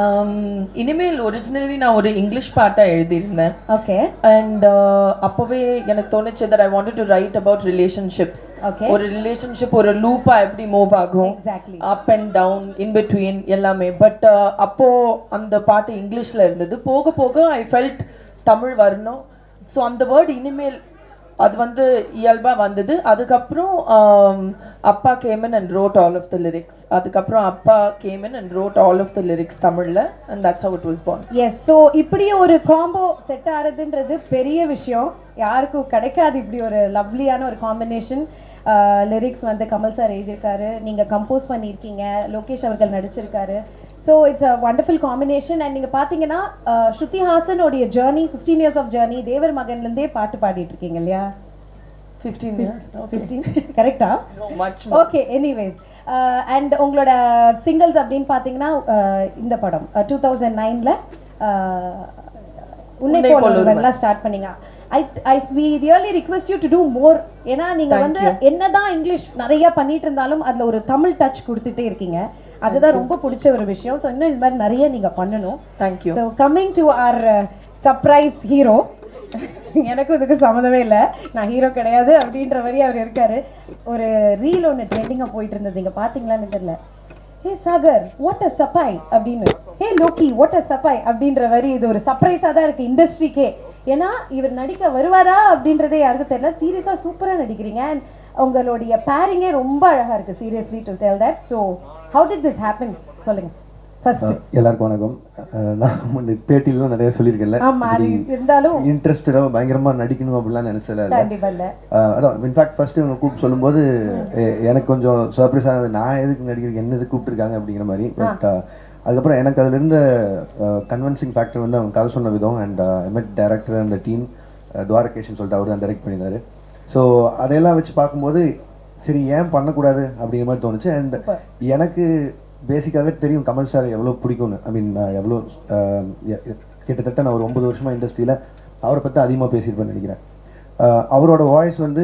Um, இனிமேல் originally நான் ஒரு இங்கிலீஷ் பாட்டாக எழுதியிருந்தேன். ஓகே அண்ட் அப்போவே எனக்கு தோணுச்சு that I wanted to write about relationships okay ஒரு ரிலேஷன்ஷிப் ஒரு லூப்பாக எப்படி மூவ் ஆகும். Exactly up and down in between எல்லாமே. பட் அப்போ அந்த பாட்டு இங்கிலீஷ்ல இருந்தது. போக போக ஐ ஃபெல்ட் தமிழ் வரணும். ஸோ அந்த வேர்ட் இனிமேல் அது வந்து இயல்பாக வந்தது. அதுக்கப்புறம் அப்பா came in and wrote all of the lyrics அதுக்கப்புறம் அப்பா came in and wrote all of the lyrics தமிழில் and that's how it was born yes so இப்படி ஒரு காம்போ செட் ஆகிறதுன்றது பெரிய விஷயம். யாருக்கும் கிடைக்காது இப்படி ஒரு லவ்லியான ஒரு காம்பினேஷன் லிரிக்ஸ் வந்து கமல் சார் எழுதியிருக்காரு. நீங்கள் கம்போஸ் பண்ணியிருக்கீங்க. லோகேஷ் அவர்கள் நடிச்சிருக்காரு. So it's a wonderful combination and நீங்கள் பார்த்தீங்கன்னா Shruti ஹாசனோடைய journey fifteen years of journey Thevar மகன்லேருந்தே பாட்டு பாடிட்டு இருக்கீங்க இல்லையா ஃபிஃப்டீன் இயர்ஸ் ஃபிஃப்டீன் கரெக்டா மச் ஓகே எனிவேஸ் அண்ட் உங்களோட சிங்கிள்ஸ் அப்படின்னு பார்த்தீங்கன்னா இந்த படம். டூ தௌசண்ட் நைனில் உன்னை ஸ்டார்ட் பண்ணீங்க I I we really request you to do more ஏன்னா நீங்க Thank வந்து என்னதான் இங்கிலீஷ் நிறைய பண்ணிட்டு இருந்தாலும் அதுல ஒரு தமிழ் டச் கொடுத்துட்டே இருக்கீங்க. அதுதான் ரொம்ப பிடிச்ச ஒரு விஷயம். ஸோ இன்னும் இது மாதிரி நிறைய நீங்க பண்ணணும். Thank you so coming to our surprise hero எனக்கும் இதுக்கு சம்மந்தமே இல்லை. நான் ஹீரோ கிடையாது அப்படின்ற மாதிரி அவர் இருக்காரு. ஒரு ரீல் ஒன்று ட்ரெண்டிங்காக போயிட்டு இருந்தது. நீங்கள் பார்த்தீங்களான்னு தெரியல. ஹே சாகர் வாட் அ சப்பாய் அப்படின்னு. ஹே லோக்கி வாட் அ சப்பாய் அப்படின்ற மாதிரி இது ஒரு சர்ப்ரைஸாக தான் இருக்குது இண்டஸ்ட்ரிக்கே ஏன்னா இவர் நடிக்க வருவாரா அப்படின்றதே யாருக்கும் தெரியல. சீரியஸாக சூப்பராக நடிக்கிறீங்க. அண்ட் உங்களுடைய பேரிங்கே ரொம்ப அழகாக இருக்குது seriously to tell that so how did this happen சொல்லுங்கள் எல்லாருக்கும் வணக்கம். நான் பேட்டிலாம் நிறைய சொல்லியிருக்கேன்ல. இருந்தாலும் இன்ட்ரெஸ்டடாக பயங்கரமா நடிக்கணும் அப்படிலாம் நினைச்சல அதான் இன்ஃபேக்ட் ஃபர்ஸ்ட் இவங்க கூப்பிட்டு சொல்லும்போது எனக்கு கொஞ்சம் இருந்தது நான் எதுக்கு நடிக்கிறேன் என்ன எதுக்கு கூப்பிட்டுருக்காங்க அப்படிங்கிற மாதிரி. பட் அதுக்கப்புறம் எனக்கு அதில் இருந்த கன்வென்சிங் ஃபேக்டர் வந்து அவங்க கதை சொன்ன விதம் அண்ட் எம்எட் டேரக்டர் அந்த டீம் துவாரகேஷன் சொல்லிட்டு அவர் தான் டைரக்ட் பண்ணியிருந்தாரு. ஸோ அதையெல்லாம் வச்சு பார்க்கும்போது சரி ஏன் பண்ணக்கூடாது அப்படிங்கிற மாதிரி தோணுச்சு. அண்ட் எனக்கு பேசிக்காகவே தெரியும் கமல் சார் எவ்வளோ பிடிக்கும்னு. ஐ மீன் எவ்வளோ அஹ், எ- எ- கிட்டத்தட்ட நான் ஒரு ஒன்பது வருஷமா இண்டஸ்ட்ரியில் அவரை பற்றி அதிகமாக பேசியிருப்பேன்னு நினைக்கிறேன். அவரோட வாய்ஸ் வந்து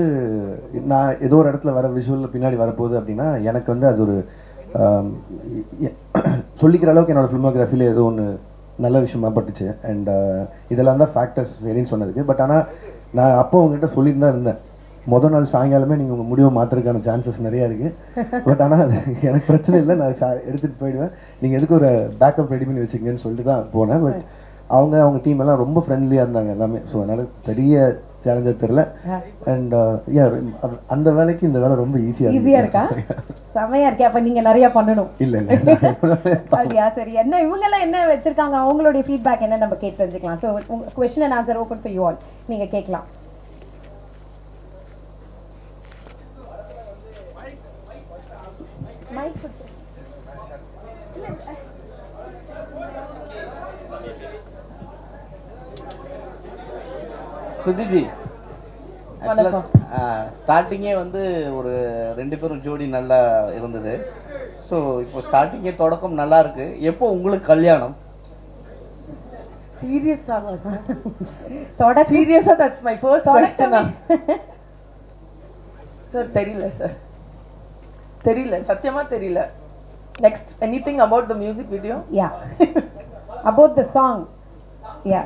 நான் ஏதோ ஒரு இடத்துல வர விஷுவலில் பின்னாடி வரப்போகுது அப்படின்னா எனக்கு வந்து அது ஒரு சொல்லிக்கிற அளவுக்கு என்னோட ஃபிலிமோகிராஃபியில் ஏதோ ஒன்று நல்ல விஷயமா பட்டுச்சு. அண்ட் இதெல்லாம் தான் ஃபேக்டர்ஸ் சரின்னு சொன்னதுக்கு. பட் ஆனால் நான் அப்போ உங்ககிட்ட சொல்லிட்டு தான் இருந்தேன். முதல் நாள் சாயங்காலமே நீங்கள் உங்கள் முடிவை மாற்றுறதுக்கான சான்சஸ் நிறையா இருக்குது பட் ஆனால் அது எனக்கு பிரச்சனை இல்லை. நான் சா எடுத்துகிட்டு போயிடுவேன். நீங்கள் எதுக்கு ஒரு பேக்கப் ரெடி பண்ணி வச்சுக்கங்கன்னு சொல்லிட்டு தான் போனேன் பட் அவங்க அவங்க டீம் எல்லாம் ரொம்ப ஃப்ரெண்ட்லியாக இருந்தாங்க எல்லாமே. ஸோ அதனால் பெரிய சேலஞ்சாக தெரில அண்ட் அந்த வேலைக்கு இந்த வேலை ரொம்ப ஈஸியாக ஈஸியா இருக்கா? செமையா இருக்கே. அப்ப நீங்க நிறைய பண்ணணும். இல்லை இல்லை. அப்படியா? சரி. என்ன இவங்க எல்லாம் என்ன வச்சிருக்காங்க? அவங்களுடைய ஃபீட்பேக் என்ன நம்ம கேட்டு தெரிஞ்சுக்கலாம். So question and answer open for you all நீங்க கேட்கலாம் மைக் கொடுத்து சுதிஜி ஸ்டார்டிங்கே வந்து ஒரு ரெண்டு பேரும் ஜோடி நல்லா இருந்தது. ஸோ இப்போ ஸ்டார்டிங்கே தொடக்கம் நல்லா இருக்கு. எப்போ உங்களுக்கு கல்யாணம்? சீரியஸாவா சார் தொடக்க சீரியஸா தட்ஸ் மை ஃபர்ஸ்ட். கொஸ்டினா சார் தெரியல சார் தெரியல சத்தியமா தெரியல. Next anything about the music video yeah about the song yeah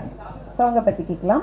சாங்கை பத்தி கேட்கலாம்.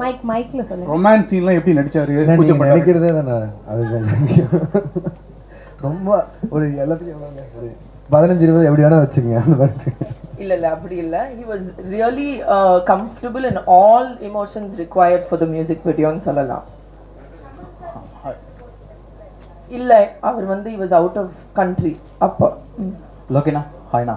மைக் மைக்ல சொல்லுங்க. ரொமான்ஸ் சீன்லாம் எப்படி நடிச்சாரு? நினைக்கிறதே தானே? அது ரொம்ப ஒரு எல்லாத்துக்கும் ஒரு பதினஞ்சு இருபது எப்படி வேணா வச்சுங்க அந்த மாதிரி. இல்ல இல்ல அப்படி இல்ல. Was really uh, comfortable in all emotions required for the music videoன்னு சொல்லலாம். இல்ல அவர் வந்து he was out of country அப்போ. லோகேண்ணா ஹாய்ண்ணா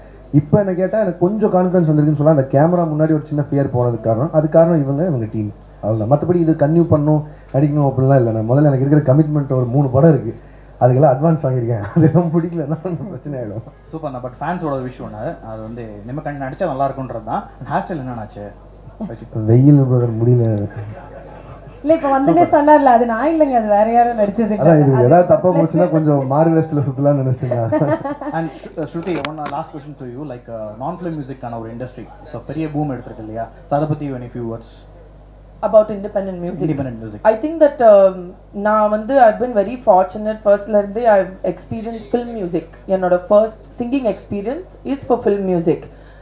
இப்போ என்ன கேட்டால் எனக்கு கொஞ்சம் கான்ஃபிடன்ஸ் வந்திருக்குன்னு சொல்லலாம் அந்த கேமரா முன்னாடி ஒரு சின்ன ஃபியர் போனதுக்கு காரணம். அது காரணம் இவங்க இவங்க டீம் அவ்வளோதான் மற்றபடி இது கன்யூ பண்ணும் நடிக்கணும் அப்படிலாம் இல்லை. நான் முதல்ல எனக்கு இருக்கிற கமிட்மெண்ட் ஒரு மூணு படம் இருக்குது அதுக்கெல்லாம் அட்வான்ஸ் வாங்கியிருக்கேன். அதெல்லாம் பிடிக்கலன்னா பிரச்சனை ஆகிடும் சூப்பர்ண்ணா பட் ஃபேன்ஸோட விஷயம் ஒன்று அது வந்து நம்ம கண்ணு நடிச்சா நல்லா இருக்குன்றது தான். ஹேர் ஸ்டைல் என்னன்னாச்சு வெயில் முடியல. இல்ல இப்ப வந்துட்டே சொன்னார்ல அது நான் இல்லைங்க அது வேற யாரும் நடிச்சது அதான் இது ஏதாவது தப்பாக போச்சுன்னா கொஞ்சம் மாறு வேஸ்ட்டில் சுற்றலாம்னு நினச்சிட்டீங்க and Shruti one last question to you like நான் ஃபிலிம் மியூசிக்கான ஒரு இண்டஸ்ட்ரி ஸோ பெரிய பூம் எடுத்திருக்கு இல்லையா? ஸோ அதை பற்றி any few words about independent music. Independent music I think that um, நான் வந்து I've been very fortunate. ஃபர்ஸ்ட்ல இருந்தே I've experienced film music. என்னோட first singing experience is for film music.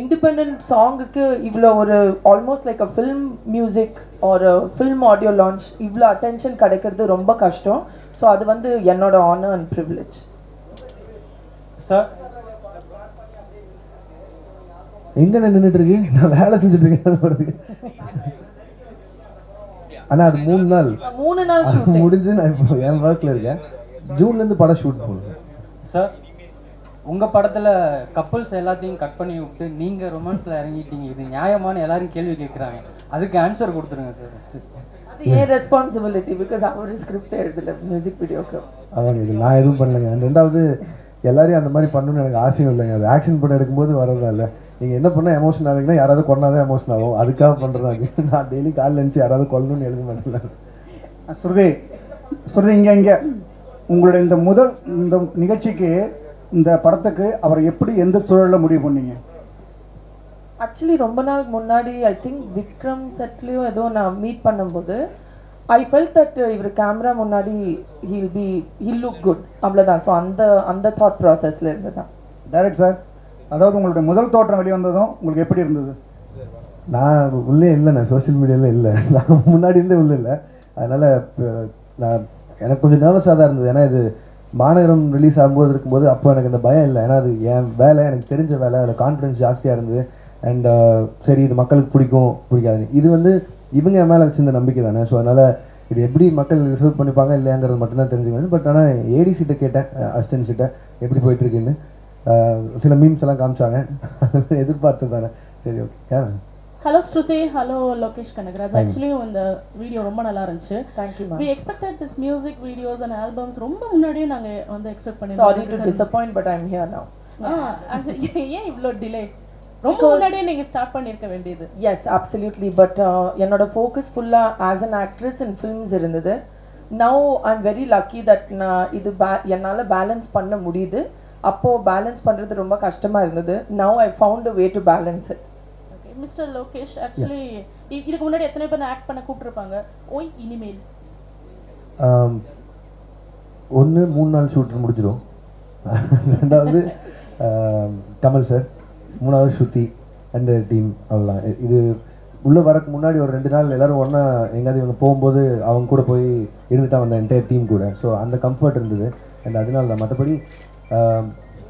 Independent சாங்குக்கு இவ்வளோ ஒரு almost like a film music ஒரு film audio launch இவ்வளோ அட்டென்ஷன் கிடைக்கிறது ரொம்ப கஷ்டம். ஸோ அது வந்து என்னோட ஆனர் அண்ட் ப்ரிவிலேஜ் சார் எங்க நான் நின்றுட்டு இருக்கு? நான் வேலை செஞ்சுட்டு இருக்கேன் ஆனா அது மூணு நாள். மூணு நாள் முடிஞ்சு நான் இப்போ என் ஒர்க்ல இருக்கேன். ஜூன்ல இருந்து படம் ஷூட் போடுறேன். சார் உங்க படத்துல கப்பல்ஸ் எல்லாத்தையும் கட் பண்ணி விட்டு நீங்க ரொமான்ஸ்ல இறங்கிட்டீங்க. இது நியாயமான எல்லாரும் கேள்வி கேட்குறாங்க அதுக்கு ஆன்சர் கொடுத்துருங்க சார் அது ஏன் ரெஸ்பான்சிபிலிட்டி பிகாஸ் அவர் ஸ்கிரிப்ட் எழுதல மியூசிக் வீடியோக்கு அவங்க இது நான் எதுவும் பண்ணலைங்க. ரெண்டாவது எல்லாரையும் அந்த மாதிரி பண்ணணும்னு எனக்கு ஆசையும் இல்லைங்க. அது ஆக்ஷன் படம் எடுக்கும்போது வரதா இல்லை. நீங்கள் என்ன பண்ணால் எமோஷன் ஆகுங்கன்னா யாராவது கொண்டாதான் எமோஷன் ஆகும். அதுக்காக பண்ணுறதா அது. நான் டெய்லி காலைல இருந்துச்சு யாராவது கொல்லணும்னு எழுத மாட்டேன் ஸ்ருதி ஸ்ருதி இங்கே இங்கே. உங்களுடைய இந்த முதல் இந்த நிகழ்ச்சிக்கு இந்த படத்துக்கு அவர் எப்படி எந்த சூழலில் முடிவு பண்ணீங்க? ஆக்சுவலி ரொம்ப நாள் முன்னாடி ஐ திங்க் விக்ரம் செட்லேயும் ஏதோ நான் மீட் பண்ணும்போது ஐ ஃபெல்ட் தட் இவர் கேமரா முன்னாடி he'll be he'll look good அவ்வளோதான் ஸோ அந்த அந்த தாட் ப்ராசஸில் இருந்து தான் டைரக்ட் சார் அதாவது உங்களுடைய முதல் தோற்றம் வெளிவந்ததும் உங்களுக்கு எப்படி இருந்தது? நான் உள்ளே இல்லை நான் சோஷியல் மீடியாவில் இல்லை. நான் முன்னாடி இருந்தே உள்ளே இல்லை. அதனால் நான் எனக்கு கொஞ்சம் நர்வஸாக தான் இருந்தது. ஏன்னா இது மாநகரம் ரிலீஸ் ஆகும்போது இருக்கும்போது அப்போ எனக்கு இந்த பயம் இல்லை. ஏன்னா அது என் வேலை எனக்கு தெரிஞ்ச வேலை. அதில் கான்ஃபிடன்ஸ் ஜாஸ்தியாக இருந்தது. அண்ட் uh, சரி இது மக்களுக்கு பிடிக்கும் பிடிக்காது இது வந்து இவங்க என் மேலே வச்சிருந்த நம்பிக்கை தானே. ஸோ அதனால் இது எப்படி மக்கள் ரிசர்வ் பண்ணிப்பாங்க இல்லையாங்கிறது மட்டும்தான் தெரிஞ்சுக்கணும். பட் ஆனால் ஏடிசிட்ட கேட்டேன் அசிஸ்டன்ட்ஸிட்ட எப்படி போயிட்டுருக்குன்னு. சில மீம்ஸ் எல்லாம் காமிச்சாங்க. எதிர்பார்த்து தானே. சரி okay hello Shruti hello Lokesh Kanagaraj actually இந்த வீடியோ ரொம்ப நல்லா இருந்துச்சு. Thank you ma'am we expected this music videos and albums ரொம்ப முன்னாடியே நாங்க வந்து expect sorry to disappoint but I'm here now ஏன் இவ்வளோ டிலே ரொம்ப முன்னாடியே நீங்க ஸ்டார்ட் பண்ணிருக்க வேண்டியது. எஸ் அப்சல்யூட்லி பட் என்னோட ஃபோக்கஸ் ஃபுல்லாக as an actress in films இருந்தது. Now I am very lucky that நான் இது என்னால் பேலன்ஸ் பண்ண முடியுது. அப்போது பேலன்ஸ் பண்ணுறது ரொம்ப கஷ்டமாக இருந்தது. Now I found way to balance it mister Lokesh actually இதுக்கு முன்னாடி எத்தனை பேர் ஆக்ட் பண்ண கூப்பிட்டுருப்பாங்க? ஓய் இனிமேல். ஒன்று மூணு நாள் ஷூட் முடிஞ்சிடும். ரெண்டாவது கமல் சார் மூணாவது ஸ்ருதி அந்த டீம் இ- இது உள்ளே வரக்கு முன்னாடி ஒரு ரெண்டு நாள் எல்லாரும் ஒன்றா எங்கேயாவது இவங்க போகும்போது அவங்க கூட போய் இருந்துட்டு வந்தேன் என்டையர் டீம் கூட. ஸோ அந்த கம்ஃபர்ட் இருந்தது. அண்ட் அதனால தான் மற்றபடி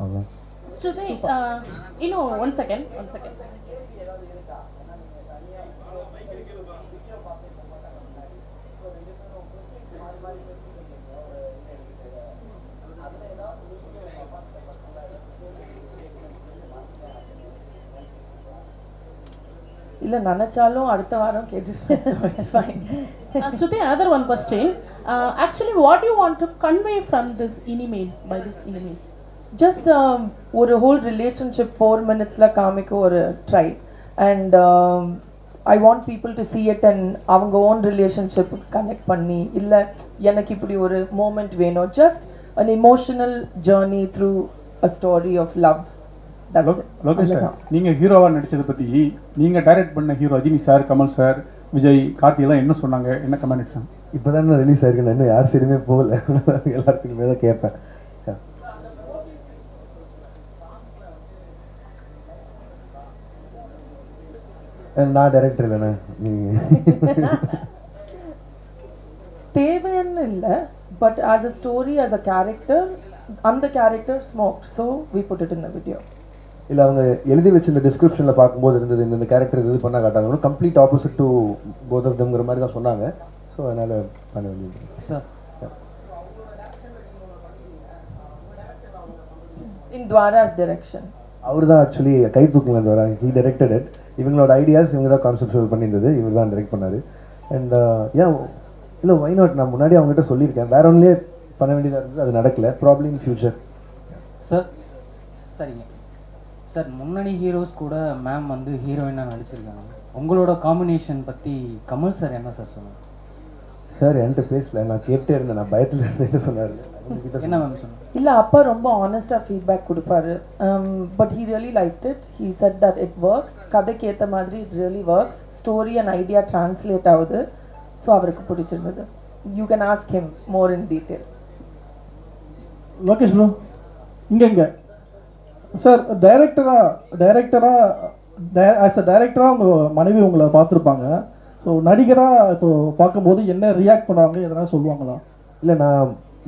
அவ்வளோ Shruti, uh, you know, one second, one second. இல்ல நினைச்சாலும் அடுத்த வாரம் கேட்டு fine Uh, Shruti, another one question. Uh, actually, what do you want to convey from this just ஒரு ஹோல் ரிலேஷன்ஷிப் ஃபோர் மினிட்ஸில் காமிக்க ஒரு try and I want people to see it and அவங்க ஓன் ரிலேஷன்ஷிப் கனெக்ட் பண்ணி இல்லை எனக்கு இப்படி ஒரு மூமெண்ட் வேணும். Just an emotional journey through a story of love Lokesh sir நீங்கள் ஹீரோவாக நடிச்சதை பற்றி நீங்கள் டைரக்ட் பண்ண hero Rajini sir Kamal sir Vijay Karthi எல்லாம் என்ன சொன்னாங்க? என்ன கமெண்ட் அடிச்சாங்க? இப்போ தானே ரிலீஸ் ஆயிருக்கு நான் இன்னும் யார் சைடுமே போகல. எல்லாருக்கும் தான் கேட்பேன். நான் டைரக்டர் இல்லைண்ணே தேவைன்னு இல்லை but as a story as a character அந்த character smoke so we put it in the video இல்லை அவங்க எழுதி வச்சிருந்த டிஸ்கிரிப்ஷனில் பார்க்கும்போது இருந்தது இந்த கேரக்டர் இது பண்ண காட்டாங்க complete opposite to both of தம்ங்கிற மாதிரி தான் சொன்னாங்க. ஸோ அதனால் பண்ண வேண்டியது. சார் இன் துவாராஸ் டிரெக்ஷன் அவர் தான் ஆக்சுவலி கை தூக்கல வர ஹி டைரக்டட் இட் இவங்களோட ஐடியாஸ் இவங்க தான் கான்செப்ட் பண்ணியிருந்தது. இவர் தான் டைரக்ட் பண்ணார். அண்ட் ஏன் இல்லை ஒய் நாட் நான் முன்னாடி அவங்ககிட்ட சொல்லியிருக்கேன். வேற ஒன்றுலேயே பண்ண வேண்டியதாக இருந்தது. அது நடக்கல. ப்ராப்ளம் இன் ஃபியூச்சர் சார் சரிங்க. சார் முன்னணி ஹீரோஸ் கூட மேம் வந்து ஹீரோயினாக நடிச்சிருக்காங்க. உங்களோட காம்பினேஷன் பற்றி கமல் சார் என்ன சார் சொன்னாங்க சார் என்கிட்ட பேசல. நான் கேட்டே இருந்தேன். நான் பயத்தில் இருந்தேன்னு சொன்னார் இல்லை அப்பா ரொம்ப ஆனஸ்டாக ஃபீட்பேக் கொடுப்பாரு. But he really like it he said that it works கதைக்கு ஏற்ற மாதிரி it really works story and idea translate ஆகுது. ஸோ அவருக்கு பிடிச்சிருந்தது. You can ask him more in detail Lokesh bro இங்கே இங்கே. சார் டைரக்டராக டைரக்டராக ஆஸ் அ டைரக்டராக உங்கள் மனைவி உங்களை பார்த்துருப்பாங்க. ஸோ நடிகராக இப்போ பார்க்கும்போது என்ன ரியாக்ட் பண்ணுவாங்க எதனா சொல்லுவாங்களா? இல்லை நான்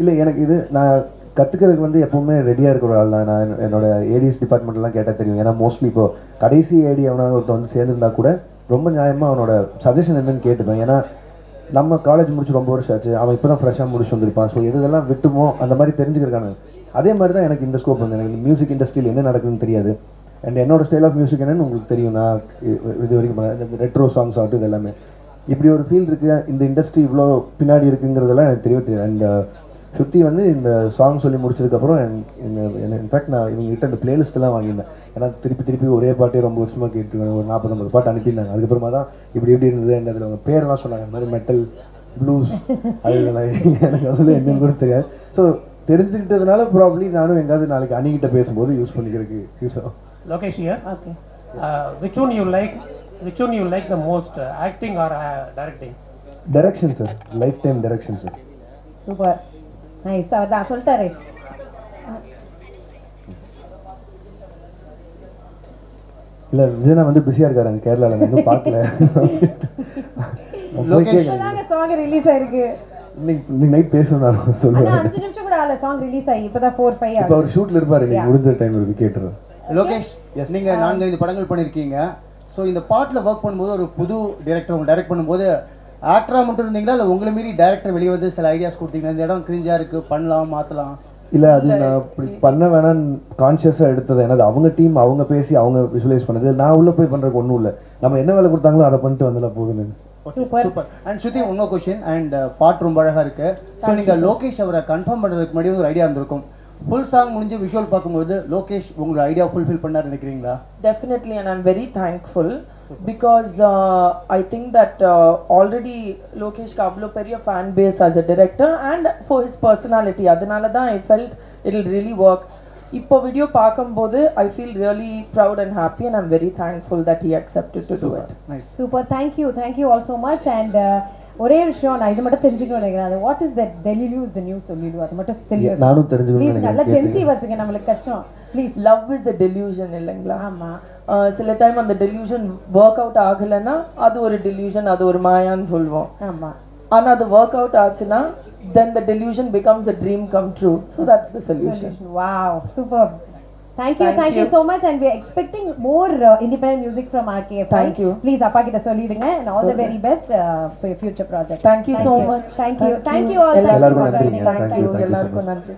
இல்லை எனக்கு இது நான் கற்றுக்கிறதுக்கு வந்து எப்பவுமே ரெடியாக இருக்கிற ஆள் தான் நான் என்னோட ஏடிஎஸ் டிபார்ட்மெண்ட்லாம் கேட்டால் தெரியும். ஏன்னா மோஸ்ட்லி இப்போ கடைசி ஏடி அவனாக ஒருத்தன் வந்து சேர்ந்துருந்தா கூட ரொம்ப நியாயமாக அவனோட சஜஷன் என்னன்னு கேட்டுப்பேன். ஏன்னா நம்ம காலேஜ் முடிச்சு ரொம்ப வருஷம் ஆச்சு. அவன் இப்போ தான் ஃப்ரெஷ்ஷாக முடிச்சு வந்திருப்பான். ஸோ எதெல்லாம் இதெல்லாம் விட்டுமோ அந்த மாதிரி தெரிஞ்சுக்கிறக்கான அதே மாதிரி தான் எனக்கு இந்த ஸ்கோப் வந்து. எனக்கு மியூசிக் இண்டஸ்ட்ரியில் என்ன நடக்குதுன்னு தெரியாது. அண்ட் என்னோட ஸ்டைல் ஆஃப் மியூசிக் என்னன்னு உங்களுக்கு தெரியும். நான் இது வரைக்கும் இந்த ரெட்ரோ சாங்ஸ் ஆகட்டும் இது எல்லாமே. இப்படி ஒரு ஃபீல் இருக்குது இந்த இண்டஸ்ட்ரி இவ்வளோ பின்னாடி இருக்குங்கிறதெல்லாம் எனக்கு தெரிய தெரியும் அண்ட் சுற்றி வந்து இந்த சாங் சொல்லி முடிச்சதுக்கப்புறம் இன்ஃபேக்ட் நான் இவங்க கிட்ட இந்த playlist எல்லாம் வாங்கியிருந்தேன். ஏன்னா திருப்பி திருப்பி ஒரே பாட்டே ரொம்ப வருஷமாக கேட்டுருக்கேன். ஒரு நாற்பத்தொம்பது பாட்டு அனுப்பியிருந்தாங்க. அதுக்கப்புறமா தான் இப்படி எப்படி இருந்தது and அதில் அவங்க பேரெல்லாம் சொன்னாங்க. இந்த மாதிரி மெட்டல் ப்ளூஸ் அது எனக்கு அதில் என்னன்னு கூட தெரியாது. ஸோ தெரிஞ்சுக்கிட்டதுனால ப்ராப்ளி நானும் எங்காவது நாளைக்கு அணிகிட்ட பேசும்போது யூஸ் பண்ணிக்கிறதுக்கு யூஸ் ஆகும். here. Okay which one you like? Which one you like the most, uh, acting or uh, directing? Direction sir lifetime direction sir super அவர் தான் சொல்லிட்டாரு இல்லை விஜயனா வந்து பிஸியாக இருக்காரு அங்கே கேரளாவில் இன்னும் பார்க்கல. சாங் ரிலீஸ் ஆயிருக்கு. இன்னைக்கு இன்னைக்கு நைட் பேசணும் நான் ஆனா சொல்லுவேன் அஞ்சு நிமிஷம் கூட ஆகல. சாங் ரிலீஸ் ஆகி இப்பதான் ஃபோர் ஃபைவ் இப்போ அவர் ஷூட்டில் இருப்பாரு நீங்கள் முடிஞ்ச டைம் இருக்கு கேட்டுருவேன் லோகேஷ் நீங்க நான்கைந்து படங்கள் பண்ணிருக்கீங்க. ஸோ இந்த பாட்டில் ஒர்க் பண்ணும்போது ஒரு புது டைரக்டர் உங்க டைரக்ட் பண்ணும்போது ஆக்டரா மட்டும் இருந்தீங்களா? இல்லை உங்களை மீறி டைரக்டர் வெளியே வந்து சில ஐடியாஸ் கொடுத்தீங்களா? இந்த இடம் கிரிஞ்சா இருக்கு பண்ணலாம் மாத்தலாம். இல்லை அது நான் அப்படி பண்ண வேணாம்னு கான்ஷியஸாக எடுத்தது. ஏன்னா அவங்க டீம் அவங்க பேசி அவங்க விஷுவலைஸ் பண்ணது. நான் உள்ளே போய் பண்ணுறதுக்கு ஒன்றும் இல்லை. நம்ம என்ன வேலை கொடுத்தாங்களோ அதை பண்ணிட்டு வந்துடலாம் போகுதுன்னு சூப்பர் அண்ட் ஸ்ருதி இன்னொரு கொஸ்டின் அண்ட் பாட் ரொம்ப அழகா இருக்கு. ஸோ நீங்க லோகேஷ் அவரை கன்ஃபார்ம் பண்றதுக்கு முன்னாடி ஒரு ஐடியா இருந்திருக்கும். ஃபுல் சாங் முடிஞ்சு விஷுவல் பார்க்கும்போது லோகேஷ் உங்களோட ஐடியா ஃபுல்ஃபில் பண்ணார் நினைக்கிறீங்களா? Definitely, and I'm very thankful. Because uh, I think that uh, already Lokesh Kavlo பெரிய fan base as a director and for his personality. அதனால தான் I felt it'll really work. இப்போ video பார்க்கும்போது I feel really proud and happy and I'm very thankful that he accepted to do it. Super thank you thank you all so much and ஒரே விஷயம் நான் இது மட்டும் தெரிஞ்சுக்கணும் நினைக்கிறேன். அது what is that delulu is the new சொல்லிடு. அது மட்டும் தெரியும் நானும் தெரிஞ்சுக்கணும்னு ப்ளீஸ் நல்லா. ஜென்சி வச்சுங்க. நம்மளுக்கு கஷ்டம். Please love is the delusion இல்லைங்களா? ஆமா. Uh, சில டைம் அந்த டெலியூஷன் ஒர்க் அவுட் ஆகலைன்னா அது ஒரு டெலியூஷன் அது ஒரு மாயான்னு சொல்லுவோம் ஆமா ஆனா அது ஒர்க் அவுட் ஆச்சுன்னா then the delusion becomes a dream come true so that's the solution Wow, superb. Thank you, Thank thank you you. so much, and we're expecting more uh, independent music from RKF. Thank you. Please, அப்பா கிட்ட சொல்லிடுங்க and all the So very best uh, for your future project. Thank you so much. Thank you, thank you all. Thank you for joining. Thank you, thank you much. நன்றி